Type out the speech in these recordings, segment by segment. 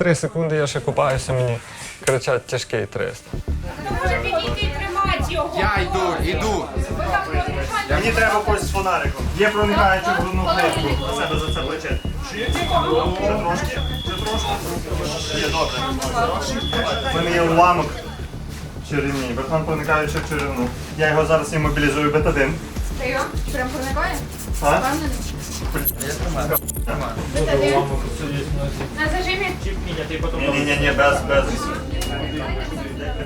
Три секунди я ще купаюся, мені кричать тяжкий 300. Може підійти і тримати його. Я йду, йду. Мені треба когось з фонариком. Є проникаючи в грудну клітку. На себе за це плече. Ще трошки? Ще трошки? Є, добре. У мене є уламок черевні. Бетон проникаючи в черевну. Я його зараз іммобілізую бетадин. Прям проникає? А? Впевнений? Бетадин. На зажимі. Ні-ні-ні, без, без.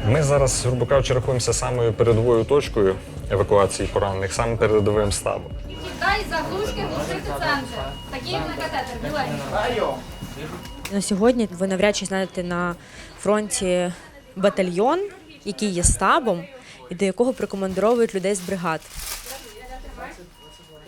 Ми зараз, грубо кажучи, рахуємося самою передовою точкою евакуації поранених, самим передовим штабом. Дай заглушки глушити центр. Такий на катетер, біленький. На сьогодні ви навряд чи знаєте на фронті батальйон, який є стабом, і до якого прикомандировують людей з бригад.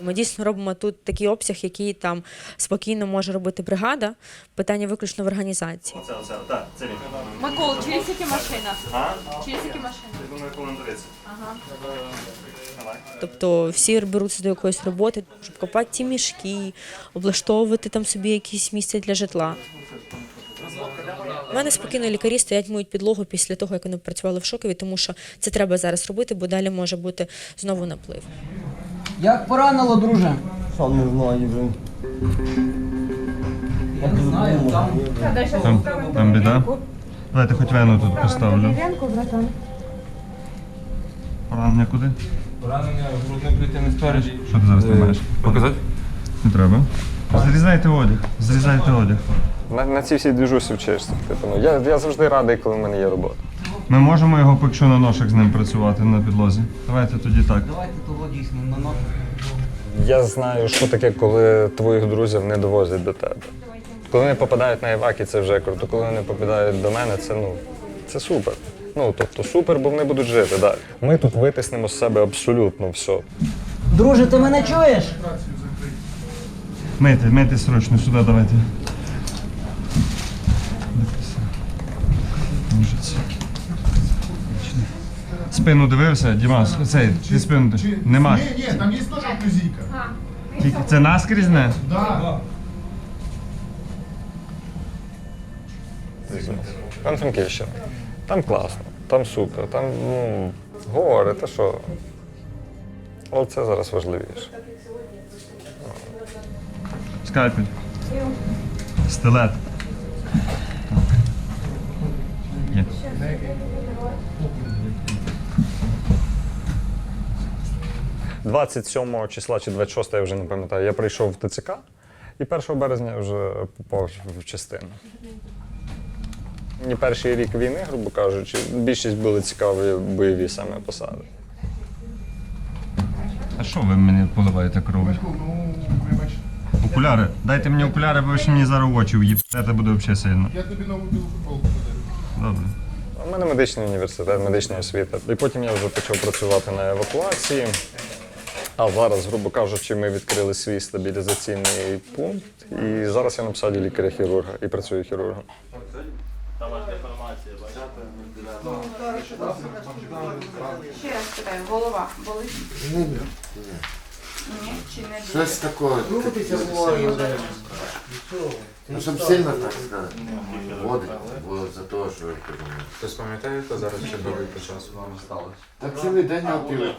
Ми дійсно робимо тут такий обсяг, який там спокійно може робити бригада. Питання виключно в організації. Оце, оце, так, це він. Микола, через які машина? А? Через які машини? Я думаю, хвилин 30. Тобто всі беруться до якоїсь роботи, щоб копати ті мішки, облаштовувати там собі якісь місця для житла. У мене спокійно лікарі стоять миють підлогу після того, як вони працювали в шокові, тому що це треба зараз робити, бо далі може бути знову наплив. Як поранило, друже? Сам не знаю вже. Я не знаю, там. Там, там біда. Давайте хоч вену тут поставлю. Поранення куди? Поранення грудної клітини спереді. Що ти зараз тримаєш? Показати? Не треба. Зрізайте одяг. Зрізайте одяг. На, на цій всій двіжусі вчишся. Типу, ну, я, я завжди радий, коли в мене є робота. Ми можемо його поки що на ношах з ним працювати на підлозі. Давайте тоді так. Давайте дійсно на ногу. Я знаю, що таке, коли твоїх друзів не довозять до тебе. Коли вони попадають на Івакі, це вже круто. Коли вони попадають до мене, це ну це супер. Ну тобто супер, бо вони будуть жити далі. Ми тут витиснемо з себе абсолютно все. Друже, ти мене чуєш? Мити, мити срочно сюди давайте. Ножиці. Спину дивився, Дімас, цей, ти спину ди- Нема. Ні, ні, там є теж оклюзійка. Тільки це наскрізне? Да. Там Франківщина. Там класно, там супер, там ну, гори, та що. Але це зараз важливіше. Скальпель. Стилет. Є. – 27 числа чи 26, я вже не пам'ятаю, я прийшов в ТЦК і 1 березня я вже попав в частину. Мені перший рік війни, грубо кажучи, більшість були цікаві бойові саме посади. А що ви мені поливаєте кров'ю? Ну. Окуляри. Дайте мені окуляри, бо ви ще мені зараз очі в'їбете буде взагалі сильно. Я тобі нову білу футболку подарю. Добре. У мене медичний університет, медична освіта. І потім я вже почав працювати на евакуації. А зараз, грубо кажучи, ми відкрили свій стабілізаційний пункт. І зараз я на посаді лікаря-хірурга і працюю хірургом. Ще раз питаю, голова болить? Ні. Ні, чи не дуже? Щось такое. Ну, щоб сильно так сказати. Водить, бо за те, що. Хтось пам'ятає, хто зараз черговий по часу вам сталося? Так цілий день опіли.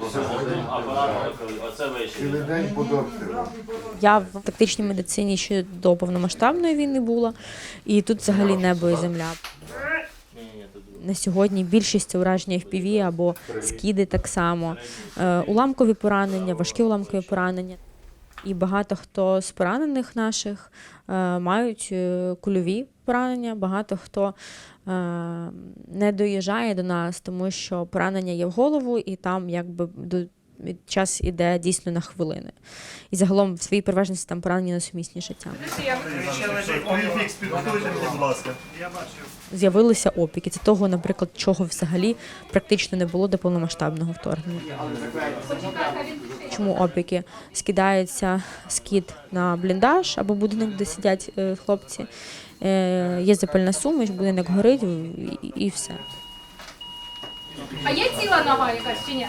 Цілий день під обстрілом. Я в тактичній медицині ще до повномасштабної війни була, і тут взагалі небо і земля. На сьогодні більшість ураження FPV або скіди так само, Е, уламкові поранення, важкі уламкові поранення. І багато хто з поранених наших е, мають е, кульові поранення, багато хто не доїжджає до нас, тому що поранення є в голову, і там якби до час іде дійсно на хвилини. І загалом в своїй переважності там підготуйте мені, будь ласка. З'явилися опіки. Це того, наприклад, чого взагалі практично не було до повномасштабного вторгнення. Чому опіки? Скидається скид на бліндаж або будинок, де сидять е, хлопці. Е, Є запальна суміш, будинок горить і все. А є ціла нога якась чи ні?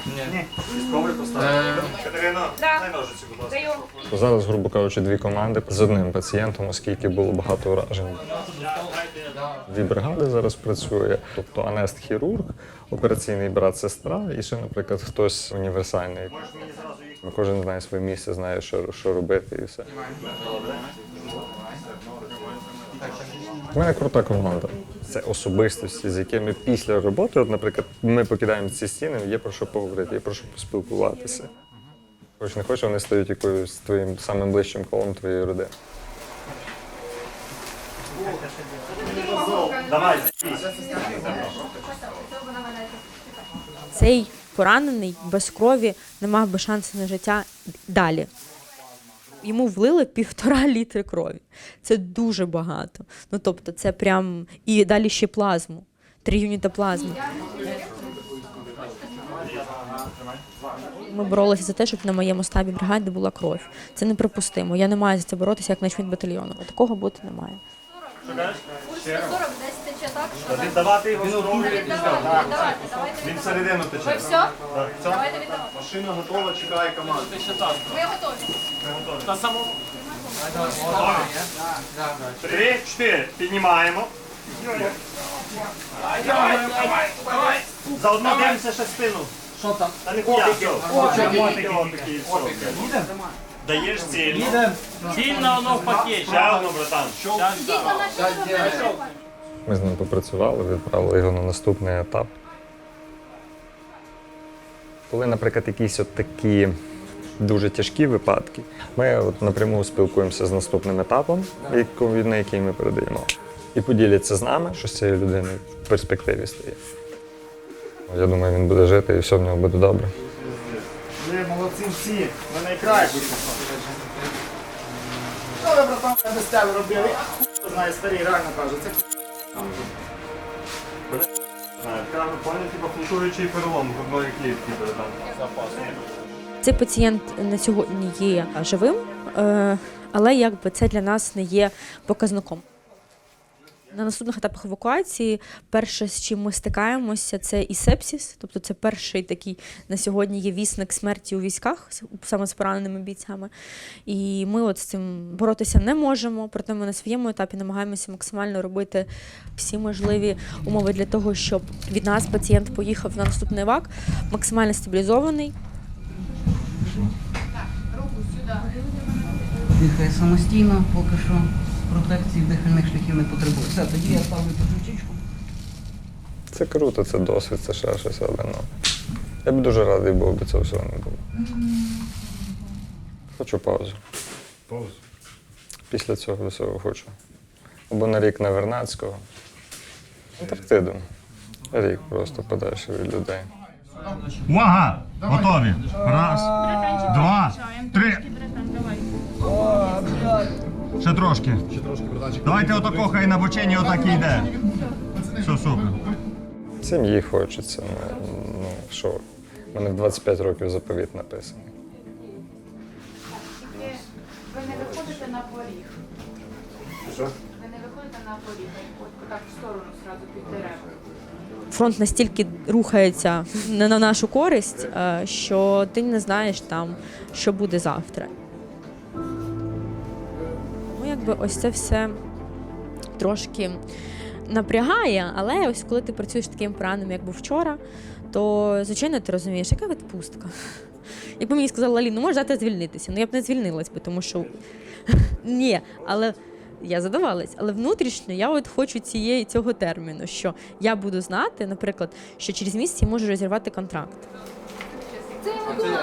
Катерина, Да. дай ножиці, будь ласка. Даю. Зараз, грубо кажучи, дві команди з одним пацієнтом, оскільки було багато уражень. Дві бригади зараз працює, тобто анест-хірург, операційний брат-сестра і ще, наприклад, хтось універсальний. Кожен знає своє місце, знає, що, що робити і все. У мене крута команда. Це особистості, з якими після роботи, от, наприклад, ми покидаємо ці стіни, є про що поговорити, є про що поспілкуватися. Хоч не хочеш, вони стають якоюсь твоїм самим ближчим колом твоєї родини. Давай, Цей поранений без крові не мав би шансу на життя далі. Йому влили півтора літри крові. Це дуже багато. Ну тобто, це прям і далі ще плазму. Три юніта плазми. Ми боролися за те, щоб на моєму штабі бригади була кров. Це неприпустимо. Я не маю за це боротися як начміт батальйону. Такого бути не має. Пульс 140, десь тече так, що віддавати його здоров'я. віддавайте, віддавайте, давайте. Він всередину Ви тече. все? Так, все? Давайте віддавати. Машина готова, чекає команду. Ви готові? Три, чотири. Піднімаємо. Заодно дивимося ще спину. Що там? Та не хуя, все. Опіки, опіки, все. Даєш ціль. Сильно воно в пакеті. Ще одну, братан. На наші групи. Ми з ним попрацювали, відправили його на наступний етап. Коли, наприклад, якісь от такі дуже тяжкі випадки, ми от напряму спілкуємося з наступним етапом, на який ми передаємо. І поділяться з нами, що з цією людиною в перспективі стає. Я думаю, він буде жити і все в нього буде добре. Ви молодці всі. Ви найкращі. Що ви, братан, я без тебе робили? А хуй знає, старий реально каже. Братан. Цей пацієнт на сьогодні є живим, е, але якби це для нас не є показником. На наступних етапах евакуації перше, з чим ми стикаємося, це і сепсіс, тобто це перший такий на сьогодні є вісник смерті у військах, саме з пораненими бійцями. І ми от з цим боротися не можемо, проте ми на своєму етапі намагаємося максимально робити всі можливі умови для того, щоб від нас пацієнт поїхав на наступний ВАК, максимально стабілізований, сюди. Дихає самостійно, поки що протекції дихальних шляхів не потребує. Все, тоді я ставлю підключичку. Це круто, це досвід, це ще щось, але ну. Я б дуже радий був, би цього всього не було. Хочу паузу. Паузу. Після цього всього хочу. Або на рік на Вернадського. Антарктиду. Рік просто подальше від людей. Увага! Готові. Раз, два, три. Ще трошки. Ще трошки, братанчик. Давайте отако, хай на бочині отак і йде. Все, супер. Сім'ї хочеться. Ну, ну що? У мене в 25 років заповіт написаний. Ви не виходите на поріг. Що? Ви не виходите на поріг. От так в сторону зразу під дерева. фронт настільки рухається не на нашу користь, е, що ти не знаєш там, що буде завтра. Якби ось це все трошки напрягає, але ось коли ти працюєш таким пораненим, як був вчора, то звичайно ти розумієш, яка відпустка. Якби мені сказали, Лалі, ну можеш завтра звільнитися. Ну я б не звільнилась би, тому що ні, але я задавалась, але внутрішньо я от хочу цієї цього терміну, що я буду знати, наприклад, що через місяць я можу розірвати контракт. Це йому дуже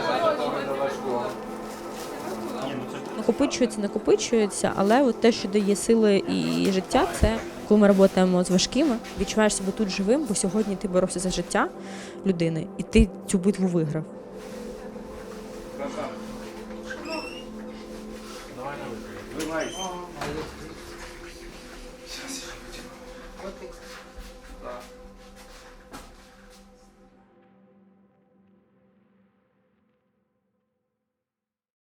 накопичується, накопичується, але от те, що дає сили і життя, це коли ми працюємо з важкими, відчуваєш себе тут живим, бо сьогодні ти боровся за життя людини, і ти цю битву виграв. Давай, давай.